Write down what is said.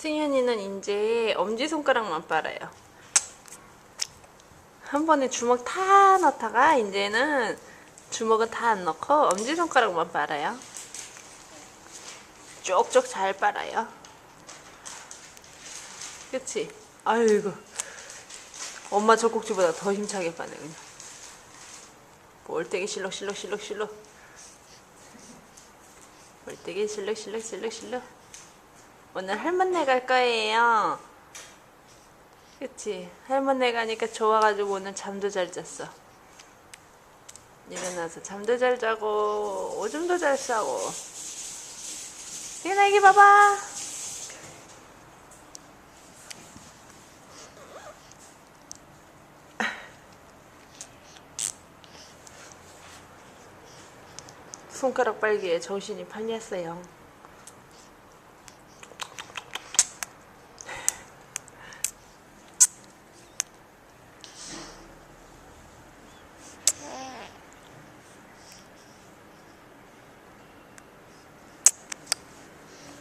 승현이는 이제 엄지손가락만 빨아요. 한 번에 주먹 다 넣다가 이제는 주먹은 다 안 넣고 엄지손가락만 빨아요. 쪽쪽 잘 빨아요. 그치? 아이고. 엄마 젖꼭지보다 더 힘차게 빠네, 그냥. 볼때기 실룩실룩 실룩실룩. 볼때기 실룩실룩 실룩실룩. 오늘 할머니 갈 거예요. 그치? 할머니 가니까 좋아가지고 오늘 잠도 잘 잤어. 일어나서 잠도 잘 자고 오줌도 잘 싸고. 얘나 여기 봐봐. 손가락 빨기에 정신이 팔렸어요.